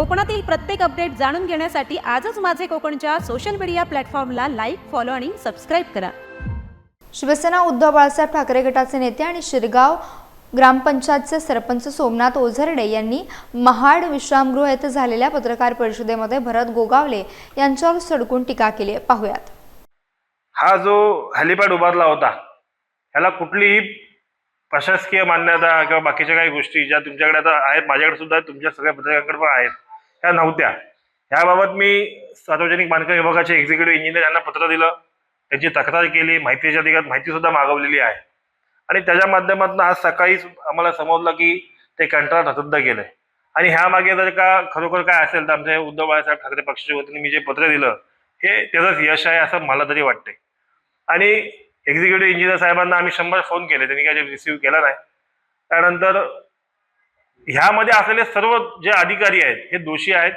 कोकणातील प्रत्येक अपडेट जाणून घेण्यासाठी आजच माझे कोकणच्या सोशल मीडिया प्लॅटफॉर्मला लाईक फॉलो आणि सबस्क्राईब करा. शिवसेना उद्धव बाळासाहेब ठाकरे गटाचे नेते आणि शिरगाव ग्रामपंचायतचे सरपंच सोमनाथ ओझरडे यांनी महाड विश्रामगृह येथे झालेल्या पत्रकार परिषदेमध्ये भरत गोगावले यांच्यावर सडकून टीका केली. आहे पाहुयात. हा जो हेलिपॅड उभारला होता ह्याला कुठलीही प्रशासकीय मान्यता किंवा बाकीच्या काही गोष्टी ज्या तुमच्याकडे आता आहेत माझ्याकडे सुद्धा आहेत, तुमच्या सगळ्या पत्रकारांकडे पण आहेत. ह्या नव्हत्या? ह्याबाबत मी सार्वजनिक बांधकाम विभागाचे एक्झिक्युटिव्ह इंजिनियर यांना पत्र दिलं. त्यांची तक्रार केली माहितीच्या अधिकारात माहितीसुद्धा मागवलेली आहे. आणि त्याच्या माध्यमातून आज सकाळीच आम्हाला समजलं की ते कंत्राट रद्द केलं आणि ह्यामागे जर का खरोखर काय असेल तर आमच्या उद्धव बाळासाहेब ठाकरे पक्षाच्या वतीने मी जे पत्र दिलं हे त्याचंच यश आहे असं मला तरी वाटते आणि एक्झिक्युटिव्ह इंजिनियर साहेबांना आम्ही शंभर फोन केले त्यांनी काही रिसिव्ह केला नाही. त्यानंतर ह्यामध्ये असलेले सर्व जे अधिकारी आहेत हे दोषी आहेत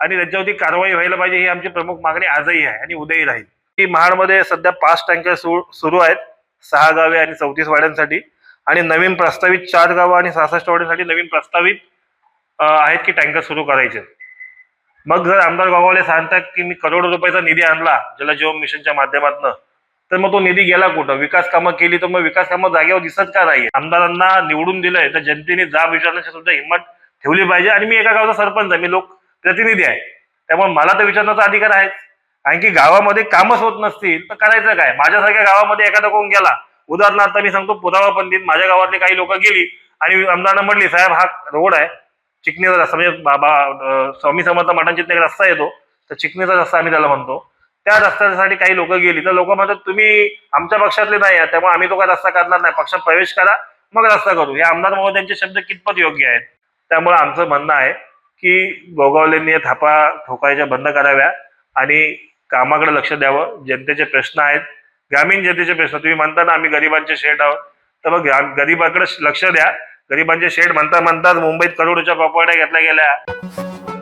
आणि त्यांच्यावरती कारवाई व्हायला पाहिजे ही आमची प्रमुख मागणी आजही आहे आणि उद्याही राहील. की महाडमध्ये सध्या पाच टँकर सुरू आहेत सहा गावे आणि चौतीस वाड्यांसाठी आणि नवीन प्रस्तावित चार गावं आणि सहासष्ट वाड्यांसाठी नवीन प्रस्तावित आहेत की टँकर सुरू करायचे. मग जर आमदार गोगावले सांगतात की मी करोडो रुपयाचा निधी आणला जलजीवन मिशनच्या माध्यमातून तर मग तो निधी गेला कुठं? विकास कामं केली तर मग विकास कामं जागेवर दिसत का नाही आमदारांना निवडून दिलंय तर जनतेने जाब विचारण्याची सुद्धा हिंमत ठेवली पाहिजे. आणि मी एका गावचा सरपंच आहे मी लोक प्रतिनिधी आहे. त्यामुळे मला तर विचारण्याचा अधिकार आहे कारण की गावामध्ये कामच होत नसतील तर करायचं काय? माझ्यासारख्या गावामध्ये एखादा कोण गेला? उदाहरणार्थ मी सांगतो पुरावा पंडित माझ्या गावातली काही लोक गेली आणि आमदारांना म्हटली साहेब हा रोड आहे. चिकणीचा रस्ता म्हणजे बाबा स्वामी समर्थ मठांची एक रस्ता येतो. तर चिकणीचा रस्ता आम्ही त्याला म्हणतो. त्या रस्त्यासाठी काही लोक गेली. तर लोक म्हणतात तुम्ही आमच्या पक्षातले नाही आहात त्यामुळे आम्ही तो काय रस्ता करणार नाही. पक्षात प्रवेश करा मग रस्ता करू. हे आमदार महोदयांचे शब्द कितपत योग्य आहेत? त्यामुळे आमचं म्हणणं आहे की गोगावलेंनी या थापा ठोकायच्या बंद कराव्या आणि कामाकडे लक्ष द्यावं. जनतेचे प्रश्न आहेत. ग्रामीण जनतेचे प्रश्न. तुम्ही म्हणता ना आम्ही गरिबांचे शेठ आहोत. तर मग गरिबाकडे लक्ष द्या. गरिबांचे शेठ म्हणता म्हणतात मुंबईत करोडच्या प्रॉपर्ट्या घेतल्या गेल्या.